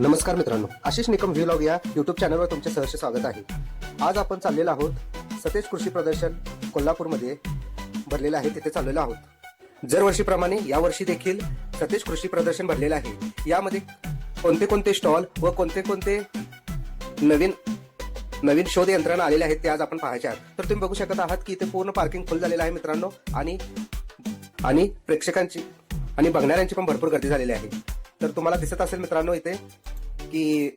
नमस्कार मित्रांनो आशिष निकम व्हिलॉग या युट्यूब चॅनलवर तुमचे सहर्ष स्वागत आहे. आज आपण चाललेलो आहोत सतेज कृषी प्रदर्शन कोल्हापूरमध्ये भरलेलं आहे तिथे चाललेलो आहोत. दरवर्षीप्रमाणे यावर्षी देखील सतेज कृषी प्रदर्शन भरलेलं आहे. यामध्ये कोणते कोणते स्टॉल व कोणते कोणते नवीन नवीन शोध यंत्रणा आलेले आहेत ते आज आपण पाहायचे आहात. तर तुम्ही बघू शकत आहात की इथे पूर्ण पार्किंग फुल झालेलं आहे मित्रांनो आणि आणि प्रेक्षकांची आणि बघणाऱ्यांची पण भरपूर गर्दी झालेली आहे. तर तुम्हाला दिसत असेल मित्रांनो इथे की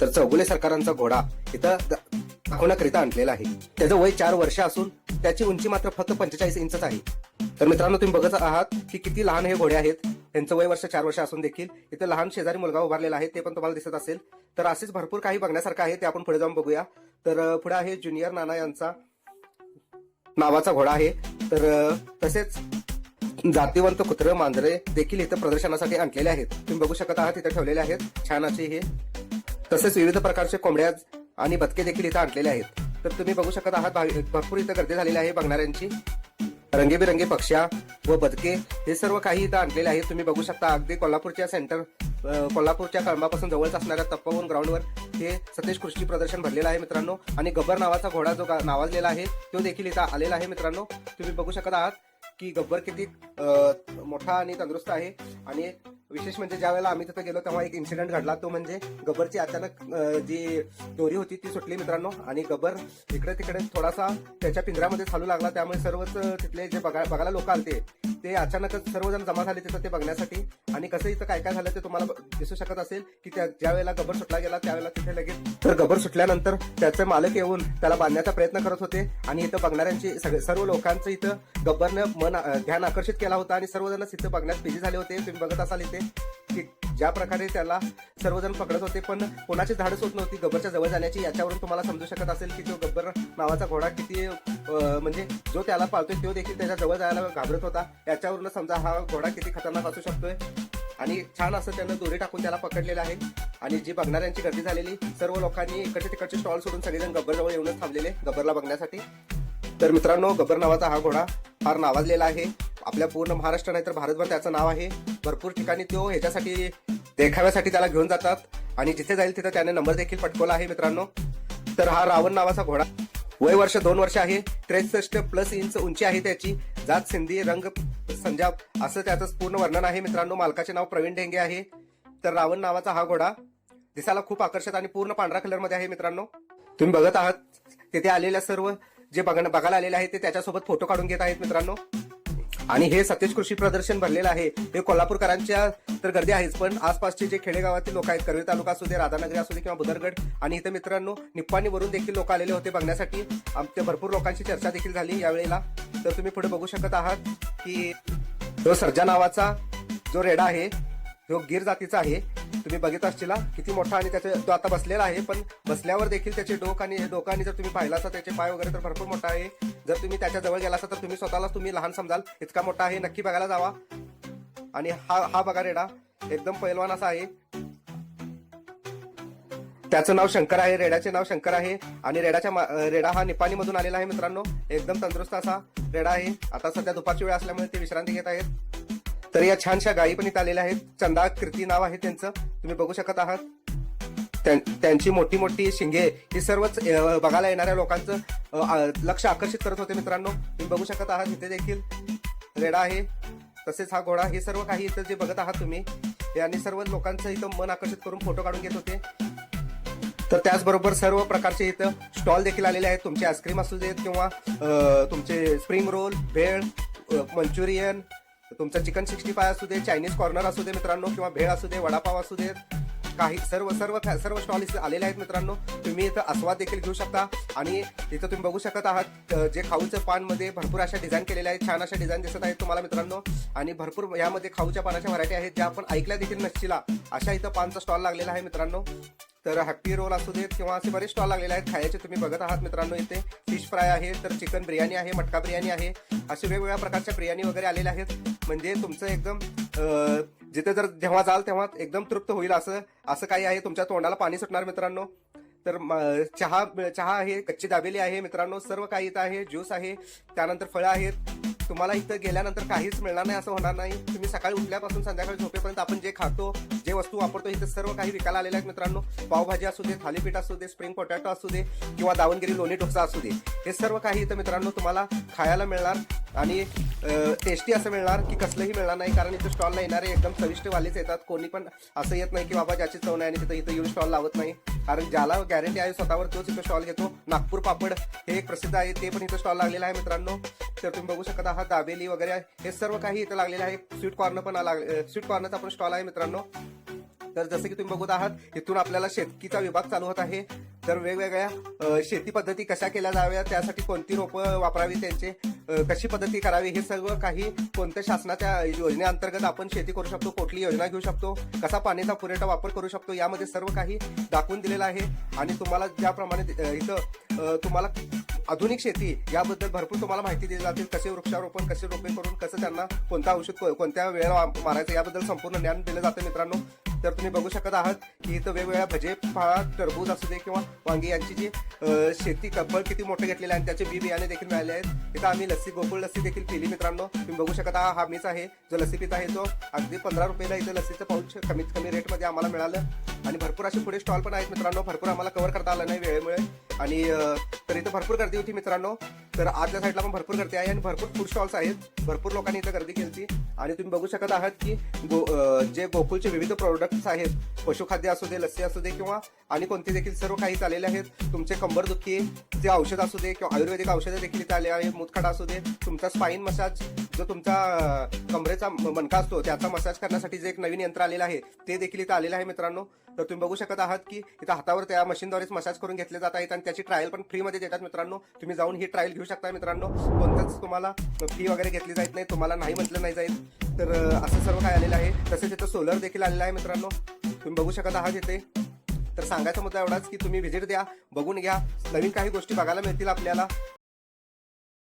तर चौगुले सरकारांचा घोडा इथं दाखवण्याकरिता आणलेला आहे. त्याचं वय चार वर्ष असून त्याची उंची मात्र फक्त पंचेचाळीस इंचच आहे. तर मित्रांनो तुम्ही बघत आहात की किती लहान हे घोडे आहेत. त्यांचं वय वर्ष चार वर्ष असून देखील इथे लहान शेजारी मुलगा उभारलेला आहे ते पण तुम्हाला दिसत असेल. तर असेच भरपूर काही बघण्यासारखं आहे ते आपण पुढे जाऊन बघूया. तर पुढे आहे ज्युनियर नाना यांचा नावाचा घोडा आहे. तर तसेच जातीवंत कुत्र मांजरे देखील इथं प्रदर्शनासाठी आणलेले आहेत. तुम्ही बघू शकत आहात इथं ठेवलेले आहेत. छान असे हे. तसेच विविध प्रकारचे कोंबड्या आणि बदके देखील इथं आणलेले आहेत. तर तुम्ही बघू शकत आहात भावी- भरपूर इथं गर्दी झालेली आहे बघणाऱ्यांची. रंगीबिरंगी पक्ष्या व बदके हे सर्व काही इथं आणलेले आहेत. तुम्ही बघू शकता अगदी कोल्हापूरच्या सेंटर कोल्हापूरच्या कळंबापासून जवळच असणाऱ्या तप्पावून ग्राउंडवर हे सतीश कृषी प्रदर्शन भरलेलं आहे मित्रांनो. आणि गब्बर नावाचा घोडा जो नावाजलेला आहे तो देखील इथं आलेला आहे मित्रांनो. तुम्ही बघू शकत आहात की गब्बर किती मोठा आणि तंदुरुस्त आहे. आणि विशेष म्हणजे ज्या वेळेला आम्ही तिथे गेलो तेव्हा एक इन्सिडेंट घडला. तो म्हणजे गबरची अचानक जी दोरी होती ती सुटली मित्रांनो. आणि गबर इकडे तिकडे थोडासा त्याच्या पिंजऱ्यामध्ये चालू लागला. त्यामुळे सर्वच तिथले जे बघा बघायला लोक आलते ते अचानकच सर्वजण जमा झाले तिथं ते बघण्यासाठी. आणि कसं इथं काय काय झालं ते तुम्हाला दिसू शकत असेल की त्या ज्या वेळेला गब्बर सुटला गेला त्यावेळेला तिथे लगेच तर गबर सुटल्यानंतर त्याचे मालक येऊन त्याला बांधण्याचा प्रयत्न करत होते. आणि इथं बघणाऱ्यांची सगळे सर्व लोकांचं इथं गब्बरनं मन ध्यान आकर्षित केला होता. आणि सर्वजण इथं बघण्यात बिझी झाले होते. तुम्ही बघत असाल इथे की ज्या प्रकारे त्याला सर्वजण पकडत होते पण कोणाची धाडस होत नव्हती गब्बरच्या जवळ जाण्याची याच्यावरून तुम्हाला समजू शकत असेल की तो गब्बर नावाचा घोडा किती म्हणजे जो त्याला पाळतोय तो देखील त्याच्याजवळ जायला घाबरत होता. याच्यावरून समजा हा घोडा किती खतरनाक असू शकतोय. आणि छान असं त्यानं दोरी टाकून त्याला पकडलेलं आहे. आणि जी बघणाऱ्यांची गर्दी झालेली सर्व लोकांनी इकडचे तिकडचे स्टॉल सोडून सगळेजण गब्बर जवळ येऊनच थांबलेले गब्बरला बघण्यासाठी. तर मित्रांनो गब्बर नावाचा हा घोडा फार नावाजलेला आहे. आपल्या पूर्ण महाराष्ट्र नाही तर भारतभर त्याचं नाव आहे. भरपूर ठिकाणी तो ह्याच्यासाठी देखाव्यासाठी त्याला घेऊन जातात. आणि जिथे जाईल तिथे त्याने नंबर देखील पटकवला आहे मित्रांनो. तर हा रावण नावाचा घोडा. वय वर्ष दोन वर्ष आहे. त्रेसष्ट प्लस इंच उंची आहे त्याची. जात सिंधी रंग संजाब असं त्याचं पूर्ण वर्णन आहे मित्रांनो. मालकाचे नाव प्रवीण ढेंगे आहे. तर रावण नावाचा हा घोडा दिसायला खूप आकर्षक आणि पूर्ण पांढरा कलरमध्ये आहे मित्रांनो. तुम्ही बघत आहात तिथे आलेल्या सर्व जे बघ- बघायला आलेले आहेत ते त्याच्यासोबत फोटो काढून घेत आहेत मित्रांनो. आणि हे सतेज कृषी प्रदर्शन भरलेलं आहे. हे कोल्हापूरकरांच्या तर गर्दी आहेच पण आसपासचे जे खेडेगावातील लोक आहेत करवीर तालुका असू दे राधानगरी असू दे किंवा बुदरगड आणि इथे मित्रांनो निप्पाणीवरून देखील लोक आलेले होते बघण्यासाठी. आमच्या भरपूर लोकांची चर्चा देखील झाली यावेळेला. तर तुम्ही पुढे बघू शकत आहात की तो सर्जा नावाचा जो रेडा आहे तो गिर जातीचा आहे. तुम्ही बघित असतील किती मोठा आणि त्याचे तो आता बसलेला आहे पण बसल्यावर देखील त्याचे डोक आणि डोकाने आणि जर तुम्ही पाहिला असा त्याचे पाय वगैरे तर भरपूर मोठा आहे. जर तुम्ही त्याच्याजवळ गेला तर तुम्ही स्वतःला तुम्ही लहान समजाल इतका मोठा आहे नक्की बघायला जावा. आणि हा हा बघा रेडा एकदम पैलवान असा आहे. त्याचं नाव शंकर आहे रेड्याचे नाव शंकर आहे. आणि रेडाच्या मा- रेडा हा निपाणी मधून आलेला आहे मित्रांनो एकदम तंदुरुस्त असा रेडा आहे. आता सध्या दुपारची वेळ असल्यामुळे ते विश्रांती घेत आहेत. तर या छानशा गायी पण इथं आलेल्या आहेत. चंदा कीर्ती नाव आहे त्यांचं. तुम्ही बघू शकत आहात. त्यां- त्यांची मोठी मोठी शिंगे ही सर्वच बघायला येणाऱ्या लोकांचं लक्ष आकर्षित करत होते मित्रांनो. तुम्ही बघू शकत आहात इथे देखील रेडा आहे. तसेच हा घोडा हे सर्व काही इथं जे बघत आहात तुम्ही यांनी आणि सर्व लोकांचं इथं मन आकर्षित करून फोटो काढून घेत होते. तर त्याचबरोबर सर्व प्रकारचे इथं स्टॉल देखील आलेले आहेत. तुमचे आईस्क्रीम असू देत किंवा तुमचे स्प्रिंग रोल भेळ मंचुरियन तुमचं चिकन सिक्स्टी फाय असू दे चायनीज कॉर्नर असू दे मित्रांनो किंवा भेळ असू दे वडापाव असू देत काही सर्व सर्व सर्व स्टॉल इथे आलेले आहेत मित्रांनो. तुम्ही इथं आस्वाद देखील घेऊ शकता. आणि इथं तुम्ही बघू शकत आहात जे खाऊच्या पानमध्ये भरपूर अशा डिझाईन केलेल्या आहेत छान अशा डिझाईन दिसत आहेत तुम्हाला मित्रांनो. आणि भरपूर यामध्ये खाऊच्या पानाच्या व्हरायटी आहेत ज्या आपण ऐकल्या देखील नसशीला अशा इथं पानचा स्टॉल लागलेला आहे मित्रांनो. तर हॅप्पी रोल असू देत किंवा असे बरेच स्टॉल लागलेले आहेत. खायचे तुम्ही बघत आहात मित्रांनो इथे. फिश फ्राय आहे तर चिकन बिर्याणी आहे मटका बिर्याणी आहे. असे वेगवेगळ्या प्रकारच्या बिर्याणी वगैरे आलेल्या आहेत. म्हणजे तुमचं एकदम जिथे जर जेव्हा जाल तेव्हा एकदम तृप्त होईल असं असं काही आहे. तुमच्या तोंडाला पाणी सुटणार मित्रांनो. तर चहा चहा आहे कच्ची दाबेली आहे मित्रांनो. सर्व काही इथं आहे ज्यूस आहे. त्यानंतर फळं आहेत. तुम्हाला इथं गेल्यानंतर काहीच मिळणार नाही असं होणार नाही. तुम्ही सकाळी उठल्यापासून संध्याकाळी झोपेपर्यंत आपण जे खातो जे वस्तू वापरतो इथं सर्व काही विकायला आलेल्या आहेत मित्रांनो. पावभाजी असू दे थालीपीठ असू दे स्प्रिंग पोटॅटो असू दे किंवा दावणगिरी लोणी डोसा असू दे. हे सर्व काही इथं मित्रांनो तुम्हाला खायला मिळणार आणि टेस्टी असं मिळणार की कसलंही मिळणार नाही कारण इथं स्टॉलला येणारे एकदम चविष्टवालेच येतात. कोणी पण असं येत नाही की बाबा ज्याची चव नाही आणि तिथं इथं येऊन स्टॉल लावत नाही. कारण ज्याला गॅरंटी आहे स्वतःवर तोच इथं स्टॉल घेतो. नागपूर पापड हे एक प्रसिद्ध आहे ते पण इथं स्टॉल लागलेला आहे मित्रांनो. तर तुम्ही बघू शकत आहात दाबेली वगैरे आहे. हे सर्व काही इथं लागलेलं आहे. स्वीट कॉर्नर पण लाग स्वीट कॉर्नरचा पण स्टॉल आहे मित्रांनो. तर जसं की तुम्ही बघत आहात इथून आपल्याला शेतकीचा विभाग चालू होत आहे. तर वेगवेगळ्या शेती पद्धती कशा केल्या जाव्या त्यासाठी कोणती रोपं वापरावी त्यांचे कशी पद्धती करावी हे सर्व काही कोणत्या शासनाच्या योजनेअंतर्गत आपण शेती करू शकतो कुठली योजना घेऊ शकतो कसा पाण्याचा पुरेसा वापर करू शकतो यामध्ये सर्व काही दाखवून दिलेलं आहे. आणि तुम्हाला ज्याप्रमाणे इथं तुम्हाला आधुनिक शेती याबद्दल भरपूर तुम्हाला माहिती दिली जाते कसे वृक्षारोपण कसे रोपे करून कसं त्यांना कोणतं औषध कोणत्या वेळेला मारायचं याबद्दल संपूर्ण ज्ञान दिलं जातं मित्रांनो. तर तुम्ही बघू शकत आहात की इथं वेगवेगळ्या भजे फळा टरबूज असू दे किंवा वांगी यांची जी शेती कब्बल किती मोठे घेतलेले आहे आणि त्याचे बी बियाणे देखील मिळाले आहेत. इथं आम्ही लस्सी गोकुळ लस्सी देखील पिली मित्रांनो. तुम्ही बघू शकत आहात हा मीच आहे जो लस्सी पित आहे तो. अगदी पंधरा रुपयाला इथं लस्सीचं पाऊच कमीत कमी रेटमध्ये आम्हाला मिळालं. आणि भरपूर असे पुढे स्टॉल पण आहेत मित्रांनो. भरपूर आम्हाला कव्हर करता आलं नाही वेळेमुळे. आणि तर इथं भरपूर गर्दी होती मित्रांनो. तर आजच्या साईडला पण भरपूर गर्दी आहे आणि भरपूर फूड स्टॉल्स आहेत. भरपूर लोकांनी इथं गर्दी केली आणि तुम्ही बघू शकत आहात की गो जे गोकुलचे विविध प्रोडक्ट्स आहेत पशुखाद्य असू दे लस्सी असू दे किंवा आणि कोणते देखील सर्व काही चाललेले आहेत. तुमचे कंबरदुखी जे औषध असू दे किंवा आयुर्वेदिक औषधं देखील इथे आले आहे मुतखडा असू दे तुमचा स्पाईन मसाज जो तुमचा कमरेचा मणका असतो त्याचा मसाज करण्यासाठी जे एक नवीन यंत्र आलेलं आहे ते देखील इथं आलेलं आहे मित्रांनो. तर तुम्ही बघू शकत आहात की इथं हातावर त्या मशीनद्वारेच मसाज करून घेतले जात आहेत आणि त्याची ट्रायल पण फ्रीमध्ये देतात मित्रांनो. तुम्ही जाऊन ही ट्रायल घेऊ शकता मित्रांनो. कोणतंच तुम्हाला फी वगैरे घेतली जात नाही तुम्हाला नाही म्हटलं नाही जाईल. तर असं सर्व काय आलेलं आहे. तसेच इथं सोलर देखील आलेलं आहे मित्रांनो. तुम्ही बघू शकत आहात इथे. तर सांगायचा मुद्दा एवढाच की तुम्ही व्हिजिट द्या बघून घ्या. नवीन काही गोष्टी बघायला मिळतील आपल्याला.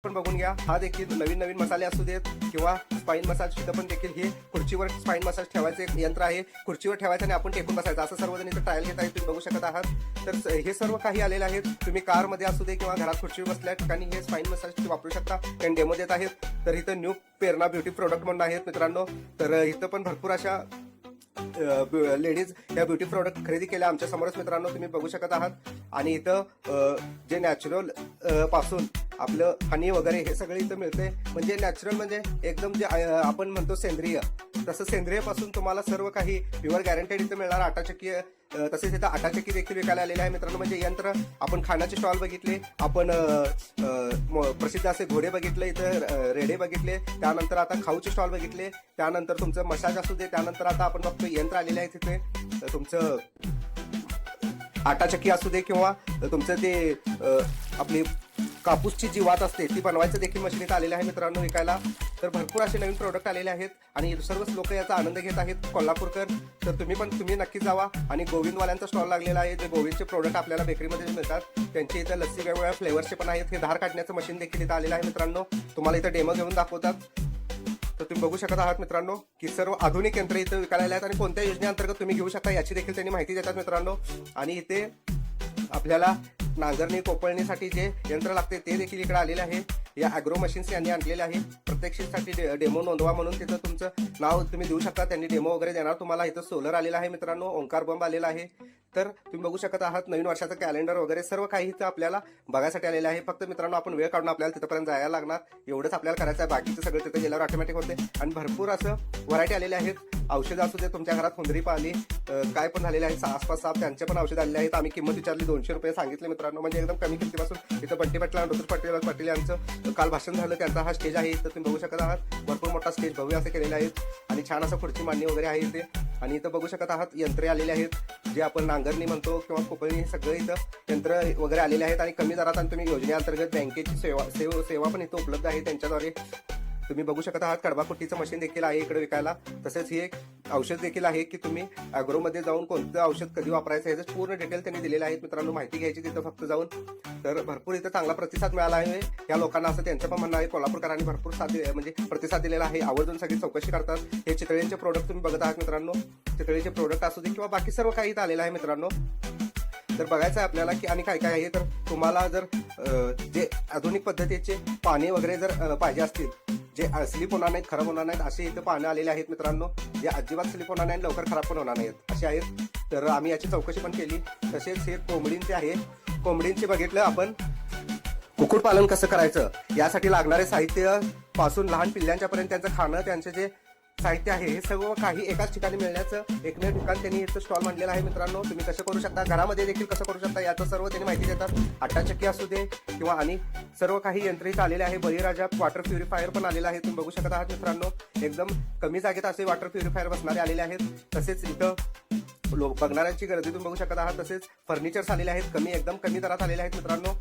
पण बघून घ्या. हा देखील नवीन नवीन मसाले असू देत किंवा स्पाईन मसाज सुद्धा पण देखील हे खुर्चीवर स्पाईन मसाज ठेवायचं एक यंत्र आहे. खुर्चीवर ठेवायचं आणि आपण टेकून बसायचं. असं सर्वजण इथं ट्रायल घेत आहे तुम्ही बघू शकत आहात. तर हे सर्व काही आलेलं आहे तुम्ही कारमध्ये असू दे किंवा घरात खुर्चीवर बसल्या ठिकाणी हे स्पाईन मसाज वापरू शकता. आणि डेमो देत आहेत. तर इथं न्यू पेरणा ब्युटी प्रोडक्ट म्हणून आहेत मित्रांनो. तर इथं पण भरपूर अशा लेडीज या ब्युटी प्रोडक्ट खरेदी केल्या आमच्या समोरच मित्रांनो तुम्ही बघू शकत आहात. आणि इथं जे नॅचरलपासून आपलं हनी वगैरे हे सगळं इथं मिळते म्हणजे नॅचरल म्हणजे एकदम जे आपण म्हणतो सेंद्रिय. तसं सेंद्रियपासून तुम्हाला सर्व काही प्युअर गॅरंटेड इथं मिळणार. आटाचकीय तसेच इथं आटाचक्की देखील विकायला आलेले आहे. मित्रांनो म्हणजे यंत्र आपण खाण्याचे स्टॉल बघितले आपण म- प्रसिद्ध असे घोडे बघितले इथं रेडे बघितले त्यानंतर आता खाऊचे स्टॉल बघितले त्यानंतर तुमचं मसाज असू दे त्यानंतर आता आपण बघतो यंत्र आलेले आहे तिथे तुमचं आटाचक्की असू दे किंवा तुमचं ते आपली कापूसची जी वात असते ती बनवायचं देखील मशीन इथं आलेलं आहे मित्रांनो विकायला. तर भरपूर असे नवीन प्रोडक्ट आलेले आहेत आणि सर्वच लोक याचा आनंद घेत आहेत. कोल्हापूरकर तर तुम्ही पण तुम्ही नक्की जावा. आणि गोविंदवाल्यांचा स्टॉल लागलेला आहे जे गोविंदचे प्रोडक्ट आपल्याला बेकरीमध्ये मिळतात त्यांचे इथं लस्सी वेगवेगळ्या फ्लेवरचे पण आहेत. हे धार काढण्याचं मशीन देखील इथं आलेलं आहे मित्रांनो. तुम्हाला इथं डेमो घेऊन दाखवतात. तर तुम्ही बघू शकत आहात मित्रांनो की सर्व आधुनिक यंत्र इथं विकायला आहेत आणि कोणत्या योजनेअंतर्गत तुम्ही घेऊ शकता याची देखील त्यांनी माहिती देतात मित्रांनो. आणि इथे आपल्याला नांगरणी कोपळणीसाठी जे यंत्र लागते ते देखील इकडे आलेले आहे. या अॅग्रो मशीन्स यांनी आणलेले आहे. प्रत्यक्षसाठी डे- डेमो नोंदवा म्हणून तिथं तुमचं नाव तुम्ही देऊ शकता. त्यांनी डेमो वगैरे देणार. तुम्हाला इथं सोलर आलेला आहे मित्रांनो. ओंकार बंब आलेला आहे. तर तुम्ही बघू शकत आहात नवीन वर्षाचं कॅलेंडर वगैरे सर्व काही इथं आपल्याला बघायसाठी आलेलं आहे. फक्त मित्रांनो आपण वेळ काढून आपल्याला तिथपर्यंत जायला लागणार. एवढंच आपल्याला करायचं आहे. बाकीचं सगळं तिथे गेल्यावर ऑटोमॅटिक होते. आणि भरपूर असं व्हरायटी आलेले आहेत. औषधं असू दे तुमच्या घरात हुंदरी पाली काय पण झालेले आहेत आसपास साप त्यांचे पण औषध आलेले आहेत. आम्ही किंमत विचारली दोनशे रुपये सांगितले मित्रांनो. म्हणजे एकदम कमी किमतीपासून इथं बंटी पाटील आणि पटेल पाटील पाटील यांचं. काल भाषण झालं त्यांचा हा स्टेज आहे तर तुम्ही बघू शकत आहात. भरपूर मोठा स्टेज भव्य असं केलेला आहे आणि छान असं खुर्ची मांडणी वगैरे आहे इथे. आणि इथं बघू शकत आहात यंत्रे आलेले आहेत जे आपण नांगरणी म्हणतो किंवा कोकणी हे सगळं इथं यंत्र वगैरे आलेले आहेत. आणि कमी दरात आणि तुम्ही योजनेअंतर्गत बँकेची सेवा सेव सेवा पण इथं उपलब्ध आहे त्यांच्याद्वारे. तुम्ही बघू शकत आहात कडबाकुट्टीचं मशीन देखील आहे इकडे विकायला. तसेच ही एक औषध देखील आहे की तुम्ही अॅग्रोमध्ये जाऊन कोणतं औषध कधी वापरायचं ह्याचं पूर्ण डिटेल त्यांनी दिलेलं आहे. मित्रांनो माहिती घ्यायची तिथं फक्त जाऊन. तर भरपूर इथं चांगला प्रतिसाद मिळाला आहे. या लोकांना असं त्यांचं पण म्हणणं आहे कोल्हापूरकरांनी भरपूर साथ म्हणजे प्रतिसाद दिलेला आहे. आवर्जून सगळी चौकशी करतात. हे चितळेचे प्रोडक्ट तुम्ही बघत आहात मित्रांनो. चितळेचे प्रोडक्ट असू दे किंवा बाकी सर्व काही इथं आलेलं आहे मित्रांनो. तर बघायचं आहे आपल्याला की आणि काय काय आहे. तर तुम्हाला जर जे आधुनिक पद्धतीचे पाणी वगैरे जर पाहिजे असतील जे स्लिप होणार नाहीत खराब होणार नाहीत असे इथं पानं आलेले आहेत मित्रांनो. जे अजिबात स्लिप होणार नाही लवकर खराब पण होणार नाहीत. असे आहेत. तर आम्ही याची चौकशी पण केली. तसेच हे कोंबडींचे आहे. कोंबडींचे बघितलं आपण. कुक्कुटपालन कसं करायचं? यासाठी लागणारे साहित्यपासून लहान पिल्ल्यांच्यापर्यंत त्यांचं खाणं त्यांचं जे साहित्य आहे. हे सर्व काही एकाच ठिकाणी मिळण्याचं एकमेव ठिकाण त्यांनी इथं स्टॉल मांडलेलं आहे मित्रांनो. तुम्ही कसं करू शकता? घरामध्ये देखील कसं करू शकता? याचं सर्व त्यांनी माहिती देतात. अट्टाचक्की असू दे किंवा आणि सर्व काही यंत्रित आलेले आहे. बळीराजा वॉटर प्युरिफायर पण आलेला आहे. तुम्ही बघू शकत आहात मित्रांनो. एकदम कमी जागेत असे वॉटर प्युरिफायर बसणारे आलेले आहेत. तसेच इथं बघणाऱ्यांची गर्दी तुम्ही बघू शकत आहात तसेच फर्निचर्स आलेले आहेत कमी एकदम कमी दरात आलेले आहेत मित्रांनो.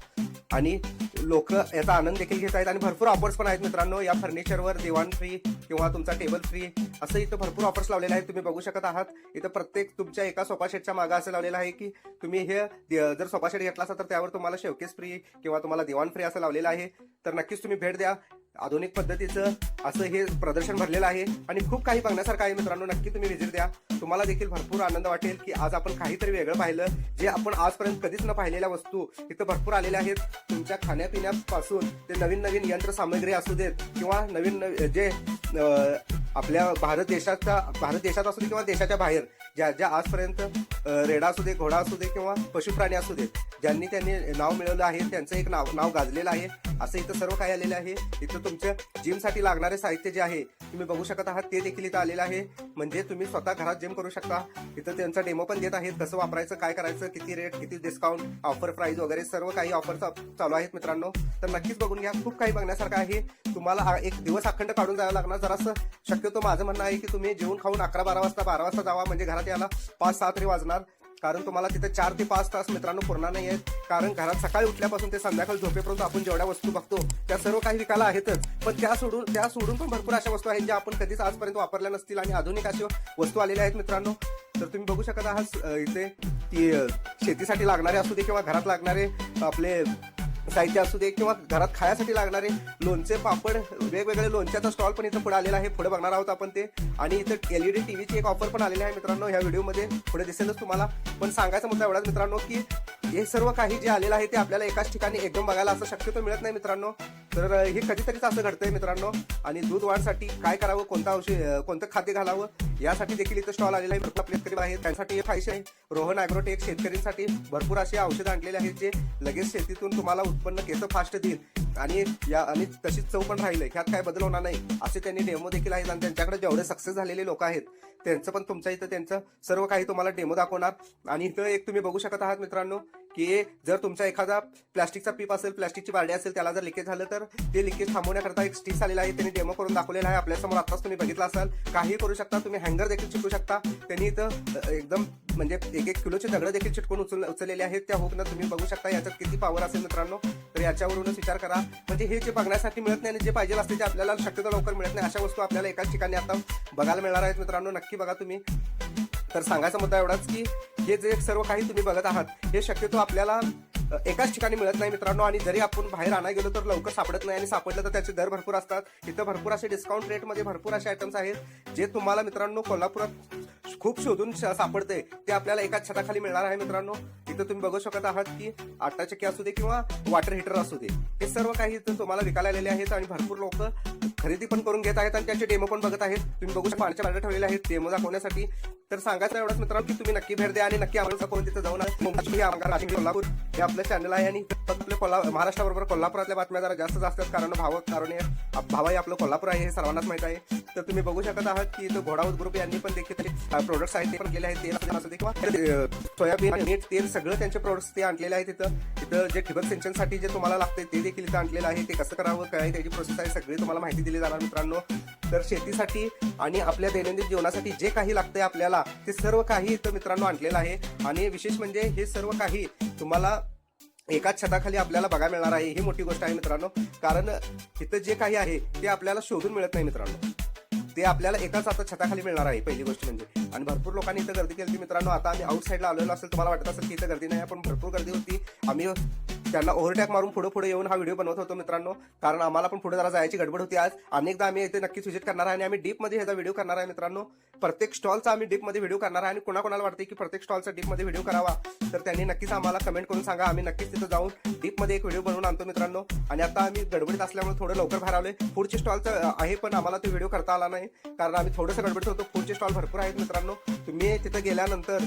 आणि लोक याचा आनंद देखील घेत आहेत आणि भरपूर ऑफर्स पण आहेत मित्रांनो. या फर्निचरवर दिवाण फ्री किंवा तुमचा टेबल फ्री असं इथं भरपूर ऑफर्स लावलेले आहेत. तुम्ही बघू शकत आहात इथं प्रत्येक तुमच्या एका सोफा सेटच्या मागे असं लावलेलं आहे की तुम्ही हे जर सोफा सेट घेतला असाल तर त्यावर तुम्हाला शेवकेस फ्री किंवा तुम्हाला दिवाण फ्री असं लावलेलं आहे. तर नक्कीच तुम्ही भेट द्या. आधुनिक पद्धतीचं असं हे प्रदर्शन भरलेलं आहे आणि खूप काही बघण्यासारखं आहे मित्रांनो. नक्की तुम्ही व्हिजिट द्या. तुम्हाला देखील भरपूर आनंद वाटेल की आज आपण काहीतरी वेगळं पाहिलं. जे आपण आजपर्यंत कधीच न पाहिलेल्या वस्तू इथं भरपूर आलेल्या आहेत. तुमच्या खाण्यापिण्यापासून ते नवीन नवीन यंत्रसामग्री असू देत किंवा नवीन नवी- जे आपल्या भारत देशाचा भारत देशात असू दे किंवा देशाच्या बाहेर ज्या ज्या आजपर्यंत रेडा असू दे घोडा असू दे किंवा पशुप्राणी असू देत ज्यांनी त्यांनी नाव मिळवलं आहे त्यांचं एक नाव नाव गाजलेलं आहे असं इथं सर्व काही आलेलं आहे. इथं तुमच्या जिमसाठी लागणारे साहित्य जे आहे तुम्ही बघू शकत आहात ते देखील इथं आलेलं आहे. म्हणजे तुम्ही स्वतः घरात जिम करू शकता. इथं त्यांचा डेमो पण देत आहेत कसं वापरायचं काय करायचं किती रेट किती डिस्काउंट ऑफर प्राईज वगैरे सर्व काही ऑफर चालू आहेत मित्रांनो. तर नक्कीच बघून घ्या खूप काही बघण्यासारखं आहे. तुम्हाला एक दिवस अखंड काढून जावं लागणार. जरासं शक्यतो माझं म्हणणं आहे की तुम्ही जेवण खाऊन अकरा बारा वाजता बारा वाजता जावा. म्हणजे घरात यायला पाच सहा तरी वाजणार. कारण तुम्हाला तिथे चार ते पाच तास मित्रांनो पूर्ण नाही आहेत. कारण घरात सकाळी उठल्यापासून ते संध्याकाळी झोपेपर्यंत आपण जेवढ्या वस्तू बघतो त्या सर्व काही विकायला आहेतच. पण त्या सोडून त्या सोडून पण भरपूर अशा वस्तू आहेत ज्या आपण कधीच आजपर्यंत वापरल्या नसतील आणि आधुनिक अशा वस्तू आलेल्या आहेत मित्रांनो. तर तुम्ही बघू शकत आहात इथे ती शेतीसाठी लागणारे असू दे किंवा घरात लागणारे आपले साहित्य असू दे किंवा घरात खाण्यासाठी लागणारे लोणचे पापड वेगवेगळे लोणच्याचा स्टॉल पण इथं पुढे आलेला आहे. पुढे बघणार आहोत आपण ते. आणि इथं एलईडी टीव्हीची एक ऑफर पण आलेली आहे मित्रांनो ह्या व्हिडिओमध्ये पुढे दिसेलच तुम्हाला. पण सांगायचा मुद्दा एवढाच मित्रांनो की हे सर्व काही जे आलेलं आहे ते आपल्याला एकाच ठिकाणी एकदम बघायला असं शक्यतो मिळत नाही मित्रांनो. तर हे कधीतरीच असं घडतंय मित्रांनो. आणि दूध वाढसाठी काय करावं कोणतं औषध कोणतं खाद्य घालावं यासाठी देखील इथं स्टॉल आलेला आहे. भरपूर आपले आहेत त्यांसाठी हे फायसे आहे. रोहन ॲग्रोटेक शेतकऱ्यांसाठी भरपूर असे औषधं आणलेले आहेत जे लगेच शेतीतून तुम्हाला उत्पन्न केसं फास्ट देईल. आणि या आणि तशीच चव पण राहील. ह्यात काय बदल होणार नाही. असे त्यांनी डेमो देखील आहेत आणि त्यांच्याकडे जेवढे सक्सेस झालेले लोक आहेत त्यांचं पण तुमच्या इथं त्यांचं सर्व काही तुम्हाला डेमो दाखवणार. आणि इथं एक तुम्ही बघू शकत आहात मित्रांनो की जर तुमचा एखादा प्लास्टिकचा पीप असेल प्लास्टिकची बारडी असेल त्याला जर लिकेज झालं तर ते लिकेज थांबवण्याकरता एक स्टिक्स आलेला आहे त्यांनी डेमो करून दाखवलेला आहे. आपल्यासमोर आत्ताच तुम्ही बघितला असाल. काही करू शकता तुम्ही हँगर देखील चिटकू शकता. त्यांनी इथं एकदम म्हणजे एक एक किलोचे दगड देखील चिटकून उचल उचललेले आहेत. त्या होकनं तुम्ही बघू शकता याच्यात किती पॉवर असेल मित्रांनो. तर याच्यावरूनच विचार करा. म्हणजे हे जे बघण्यासाठी मिळत नाही आणि जे पाहिजे असते ते आपल्याला शक्यतो लवकर मिळत नाही. अशा वस्तू आपल्याला एकाच ठिकाणी आता बघायला मिळणार आहेत मित्रांनो. नक्की बघा तुम्ही. तर सांगायचा मुद्दा एवढाच की हे जे सर्व काही तुम्ही बघत आहात हे शक्यतो आपल्याला एकाच ठिकाणी मिळत नाही मित्रांनो. आणि जरी आपण बाहेर आणायला गेलो तर लवकर सापडत नाही आणि सापडलं तर त्याचे दर भरपूर असतात. इथं भरपूर असे डिस्काउंट रेटमध्ये भरपूर असे आयटम्स आहेत जे तुम्हाला मित्रांनो कोल्हापुरात खूप शोधून सापडते. ते आपल्याला एकाच छताखाली मिळणार आहे मित्रांनो. इथं तुम्ही बघू शकत आहात की आटा चक्की असू दे किंवा वॉटर हिटर असू दे. हे सर्व काही इथं तुम्हाला विकायला आलेले आहेत आणि भरपूर लोक खरेदी पण करून घेत आहेत आणि त्याचे डेमो पण बघत आहेत. तुम्ही बघू शकता पाण्याच्या बाटल्या ठेवलेले आहेत. डेमो दाखवण्यासाठी तर सांगायचं एवढंच मित्रांनो की तुम्ही नक्की भेट द्या आणि नक्की आम्हाला करून तिथे जाऊन तुम्ही आमच्या कोल्हापूर हे आपलं चॅनल आहे आणि फक्त आपले कोल्हा महाराष्ट्राबरोबर कोल्हापुरातल्या बातम्या जरा जास्त असतात कारण भाव कारण हे- आपलं कोल्हापूर आहे हे सर्वांनाच माहीत आहे. तर तुम्ही बघू शकत आहात की तो घोडावत ग्रुप यांनी पण देखील प्रोडक्ट्स आहेत ते पण केले आहेत. तेल असू दे किंवा सोयाबीन मीठ तेल सगळं त्यांचे प्रोडक्ट्स ते आणलेले आहेत तिथं तिथं जे ठिबक सिंचनसाठी जे तुम्हाला लागते ते देखील इथं आणलेलं आहे. ते कसं करावं काय त्याची प्रोसेस आहे सगळी तुम्हाला माहिती दिली जाणार मित्रांनो. तर शेतीसाठी आणि आपल्या दैनंदिन जीवनासाठी जे काही लागतंय आपल्याला ते सर्व काही इथं मित्रांनो आणलेलं आहे. आणि विशेष म्हणजे हे सर्व काही तुम्हाला एकाच छताखाली आपल्याला बघा मिळणार आहे. ही मोठी गोष्ट आहे मित्रांनो. कारण इथं जे काही आहे ते आपल्याला शोधून मिळत नाही मित्रांनो. ते आपल्याला एकाच आता छताखाली मिळणार आहे पहिली गोष्ट म्हणजे. आणि भरपूर लोकांनी इथं गर्दी केली होती मित्रांनो. आता आम्ही आउटसाईडला आलेलो असेल तुम्हाला वाटत असेल की इथं गर्दी नाही पण भरपूर गर्दी होती. आम्ही त्यांना ओव्हरटॅक मारून पुढे पुढे येऊन हा व्हिडिओ बनवत होतो मित्रांनो. कारण आम्हाला पण पुढे जरा जायची गडबड होती आज. अनेकदा आम्ही इथे नक्कीच विजिट करणार आहे आणि आम्ही डीपमध्ये ह्याचा व्हिडिओ करणार आहे मित्रांनो. प्रत्येक स्टॉलचा आम्ही डीपमध्ये व्हिडिओ करणार आहे आणि कोणाकोणाला वाटते की प्रत्येक स्टॉलचा डीपमध्ये व्हिडिओ करावा तर त्यांनी नक्कीच आम्हाला कमेंट करून सांगा. आम्ही नक्कीच तिथं जाऊन डीपमध्ये एक व्हिडिओ बनवून आणतो मित्रांनो. आणि आता आम्ही गडबडीत असल्यामुळे थोडं लवकर बाहेर आलोय. पुढचे स्टॉलचं आहे पण आम्हाला तो व्हिडिओ करता आला नाही. कारण आम्ही थोडंसं गडबडीत होतो. पुढचे स्टॉल भरपूर आहेत मित्रांनो. तुम्ही तिथं गेल्यानंतर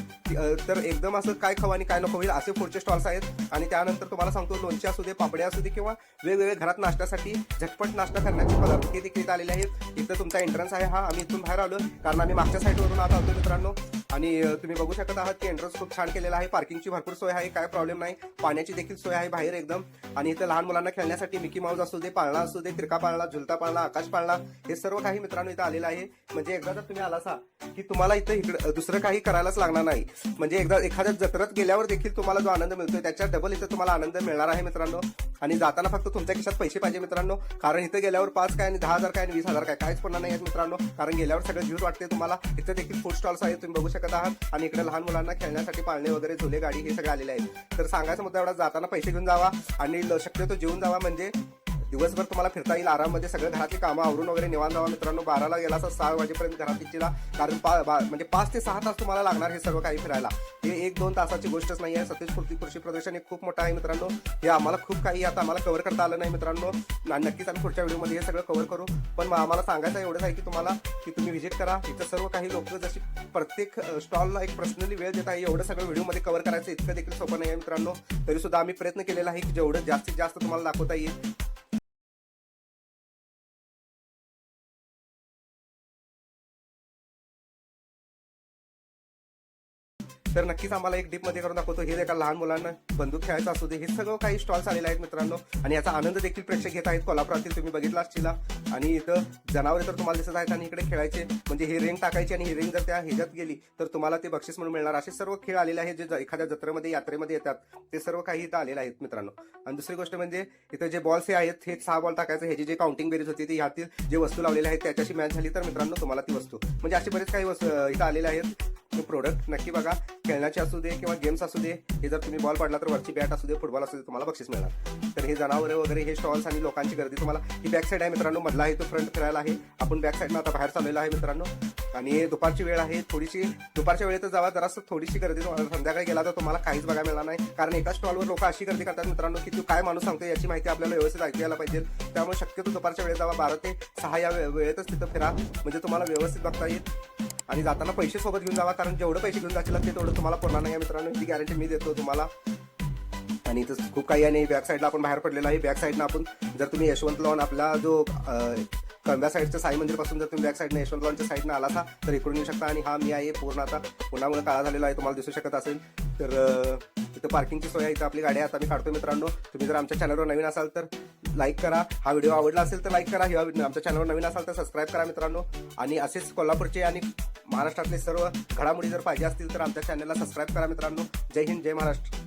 तर एकदम असं काय खाऊ आणि काय नको होईल असे पुढचे स्टॉल्स आहेत. आणि त्यानंतर तुम्हाला सांगतो लोणचे असू दे पापडे असू दे किंवा वेगवेगळे घरात नाश्त्यासाठी झटपट नाश्ता करण्याचे पदार्थ ते देखील आलेले आहेत. इथं तुमचा एंट्रन्स आहे हा. आम्ही इथून बाहेर आलो कारण आम्ही मागच्या साईडवरून आता होतो मित्रांनो. आणि तुम्ही बघू शकत आहात की एंट्रन्स खूप छान केलेला आहे. पार्किंगची भरपूर सोय आहे काय प्रॉब्लेम नाही. पाण्याची देखील सोय आहे बाहेर एकदम. आणि इथं लहान मुलांना खेळण्यासाठी मिकी माऊस असू दे पाळणा असू दे तिरका पाळणा झुलता पाळणा आकाश पाळणा हे सर्व काही मित्रांनो इथं आलेलं आहे. म्हणजे एकदा जर तुम्ही आलासा की तुम्हाला इथं इकडं दुसरं काही करायलाच लागणार नाही. म्हणजे एकदा एखाद्या जत्रेत गेल्यावर देखील तुम्हाला जो आनंद मिळतोय त्याच्या डबल इथं तुम्हाला आनंद मिळणार आहे मित्रांनो. आणि जाताना फक्त तुमच्या खिशात पैसे पाहिजे मित्रांनो. कारण इथं गेल्यावर पाच काय आणि दहा हजार काय आणि वीस हजार काय? काहीच पडणार नाही आहेत मित्रांनो. कारण गेल्यावर सगळं व्ह्यूज वाटते तुम्हाला. इथं देखील फूड स्टॉल्स आहेत तुम्ही बघू शकत आहात. आणि इकडे लहान मुलांना खेळण्यासाठी पाळणे वगैरे झुले गाडी हे सगळे आलेले आहेत. तर सांगायचं मुद्दा एवढा जाताना पैसे घेऊन जावा आणि ल- शक्यतो जेवून जावा. म्हणजे दिवसभर तुम्हाला फिरता येईल. आराममध्ये सगळं घरातली कामं आवरून वगैरे निवांत जावा मित्रांनो बाराला गेला असं सहा वाजेपर्यंत घरात इच्छिला कारण पा बा- म्हणजे पाच ते सहा तास तुम्हाला लागणार हे सर्व काही फिरायला. हे एक दोन तासाची गोष्टच नाही आहे सतीश कृती कृषी प्रदर्शन हे खूप मोठं आहे मित्रांनो. हे आम्हाला खूप काही आता आम्हाला कव्हर करता आलं नाही मित्रांनो. नक्कीच आम्ही पुढच्या व्हिडिओमध्ये हे सगळं कव्हर करू. पण मग आम्हाला सांगायचं एवढंच आहे की तुम्हाला की तुम्ही व्हिजिट करा. इथं सर्व काही लोक जशी प्रत्येक स्टॉलला एक पर्सनली वेळ देत आहे. एवढं सगळं व्हिडिओमध्ये कव्हर करायचं इतकं देखील सोपं नाही आहे मित्रांनो. तरी सुद्धा आम्ही प्रयत्न केलेला आहे की जेवढं जास्तीत जास्त तुम्हाला दाखवता येईल तर नक्कीच आम्हाला एक डीपमध्ये करून दाखवतो. हे एका लहान मुलांना बंदूक खेळायचं असू दे हे सगळं काही स्टॉल्स आलेले आहेत मित्रांनो. आणि याचा आनंद देखील प्रेक्षक घेत आहेत. कोल्हापुरातील तुम्ही बघितला असतील आणि इथं जनावरे तर तुम्हाला दिसत आहेत आणि इकडे खेळायचे. म्हणजे हे रिंग टाकायची आणि ही रिंग जर त्या ह्याच्यात गेली तर तुम्हाला ते बक्षीस म्हणून मिळणार. असे सर्व खेळ आलेले आहेत जे एखाद्या जत्रेमध्ये यात्रेमध्ये येतात. ते सर्व काही इथं आलेले आहेत मित्रांनो. आणि दुसरी गोष्ट म्हणजे इथं जे बॉल्स हे आहेत हे सहा बॉल टाकायचं. ह्याची जे काउंटिंग बेरीज होती ती ह्यातील जे वस्तू लावलेल्या आहेत त्याच्याशी मॅच झाली तर मित्रांनो तुम्हाला ती वस्तू. म्हणजे असे बरेच काही वस्तू इथं आलेले आहेत. प्रोडक्ट नक्की बघा. खेळण्याचे असू दे किंवा गेम्स असू दे हे जर तुम्ही बॉल पडला तर वरची बॅट असू दे फुटबॉल असू दे तुम्हाला बक्षीस मिळणार. तर हे जनावरे वगैरे हे स्टॉल्स आणि लोकांची गर्दी तुम्हाला ही बॅक साईड आहे मित्रांनो मधला आहे तो फ्रंट फिरायला आहे. आपण बॅक साईडनं आता बाहेर चाललेलो आहे मित्रांनो. आणि दुपारची वेळ आहे थोडीशी दुपारच्या वेळेत जावा जरासं थोडीशी गर्दी तुम्हाला संध्याकाळी गेला तर तुम्हाला काहीच बघायला मिळणार नाही. कारण एका स्टॉलवर लोक अशी गर्दी करतात मित्रांनो की तू काय माणूस सांगतो याची माहिती आपल्याला व्यवस्थित ऐकायला पाहिजे. त्यामुळे शक्यतो दुपारच्या वेळेत जावा बारा ते सहा या वे- वेळेतच तिथं फिरा. म्हणजे तुम्हाला व्यवस्थित बघता येईल. आणि जाताना पैसे सोबत घेऊन जावा कारण जेवढं पैसे घेऊन जातील ते तेवढं तुम्हाला पुरणार नाही. मित्रांनो ही गॅरंटी मी देतो तुम्हाला. आणि इथं खूप काही आणि बॅक साईडला आपण बाहेर पडलेला आहे. बॅक साईडनं आपण जर तुम्ही यशवंत लॉन आपला जो कंब्या कळंब्या साईडच्या साई मंदिरपासून जर तुम्ही बॅक साईडनं यशवंत लॉनच्या साईडनं आला असा तर इकडून येऊ शकता. आणि हा मी आहे पूर्ण आता पुन्हामुळे काळा झालेला आहे तुम्हाला दिसू शकत असेल. तर तिथं इथं पार्किंगची सोय आहे इथं आपली गाडी आता मी काढतो मित्रांनो. तुम्ही जर आमच्या चॅनलवर नवीन असाल तर लाईक करा. हा व्हिडिओ आवडला असेल तर लाईक करा. किंवा आमच्या चॅनलवर नवीन असाल तर सबस्क्राईब करा मित्रांनो. आणि असेच कोल्हापूरचे आणि महाराष्ट्रातले सर्व घडामोडी जर पाहिजे असतील तर आमच्या चॅनलला सबस्क्राईब करा मित्रांनो. जय हिंद जय महाराष्ट्र.